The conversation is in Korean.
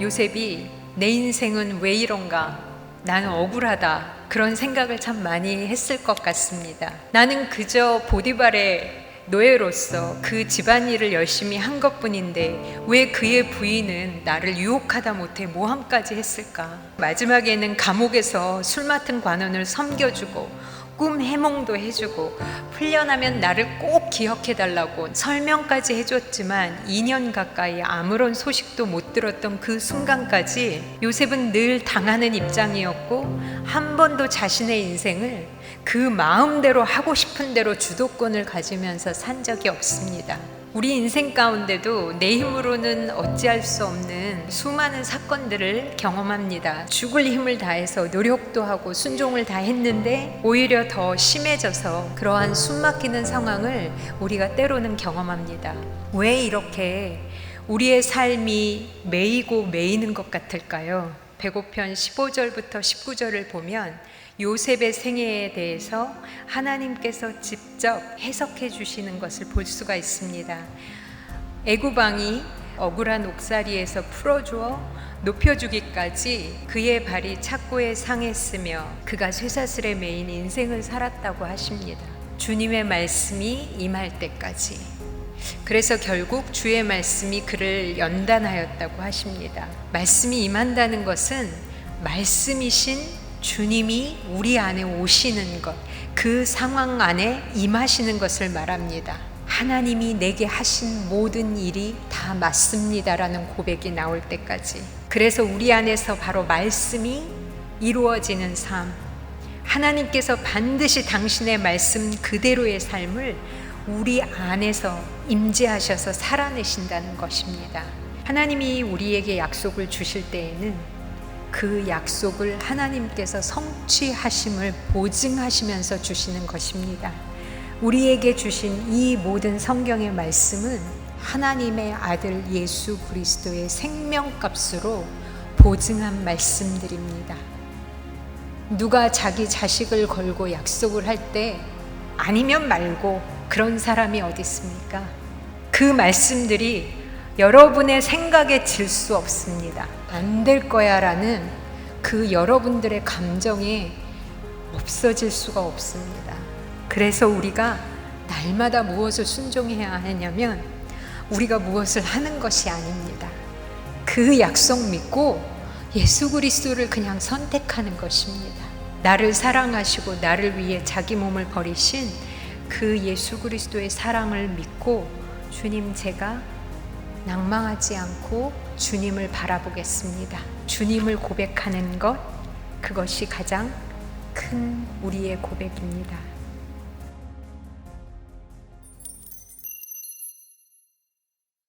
요셉이 내 인생은 왜 이런가? 나는 억울하다. 그런 생각을 참 많이 했을 것 같습니다. 나는 그저 보디발의 노예로서 그 집안일을 열심히 한 것뿐인데 왜 그의 부인은 나를 유혹하다 못해 모함까지 했을까? 마지막에는 감옥에서 술 맡은 관원을 섬겨주고 꿈 해몽도 해주고 풀려나면 나를 꼭 기억해달라고 설명까지 해줬지만 2년 가까이 아무런 소식도 못 들었던 그 순간까지 요셉은 늘 당하는 입장이었고 한 번도 자신의 인생을 그 마음대로 하고 싶은 대로 주도권을 가지면서 산 적이 없습니다. 우리 인생 가운데도 내 힘으로는 어찌할 수 없는 수많은 사건들을 경험합니다. 죽을 힘을 다해서 노력도 하고 순종을 다 했는데 오히려 더 심해져서 그러한 숨막히는 상황을 우리가 때로는 경험합니다. 왜 이렇게 우리의 삶이 매이고 매이는 것 같을까요? 배고편 15절부터 19절을 보면 요셉의 생애에 대해서 하나님께서 직접 해석해 주시는 것을 볼 수가 있습니다. 애구방이 억울한 옥살이에서 풀어주어 높여주기까지 그의 발이 착고에 상했으며 그가 쇠사슬에 매인 인생을 살았다고 하십니다. 주님의 말씀이 임할 때까지. 그래서 결국 주의 말씀이 그를 연단하였다고 하십니다. 말씀이 임한다는 것은 말씀이신 주님이 우리 안에 오시는 것, 그 상황 안에 임하시는 것을 말합니다. 하나님이 내게 하신 모든 일이 다 맞습니다라는 고백이 나올 때까지. 그래서 우리 안에서 바로 말씀이 이루어지는 삶, 하나님께서 반드시 당신의 말씀 그대로의 삶을 우리 안에서 임재하셔서 살아내신다는 것입니다. 하나님이 우리에게 약속을 주실 때에는 그 약속을 하나님께서 성취하심을 보증하시면서 주시는 것입니다. 우리에게 주신 이 모든 성경의 말씀은 하나님의 아들 예수 그리스도의 생명값으로 보증한 말씀들입니다. 누가 자기 자식을 걸고 약속을 할 때 아니면 말고 그런 사람이 어디 있습니까? 그 말씀들이 여러분의 생각에 질 수 없습니다. 안 될 거야 라는 그 여러분들의 감정이 없어질 수가 없습니다. 그래서 우리가 날마다 무엇을 순종해야 하냐면 우리가 무엇을 하는 것이 아닙니다. 그 약속 믿고 예수 그리스도를 그냥 선택하는 것입니다. 나를 사랑하시고 나를 위해 자기 몸을 버리신 그 예수 그리스도의 사랑을 믿고 주님 제가 낭망하지 않고 주님을 바라보겠습니다. 주님을 고백하는 것 그것이 가장 큰 우리의 고백입니다.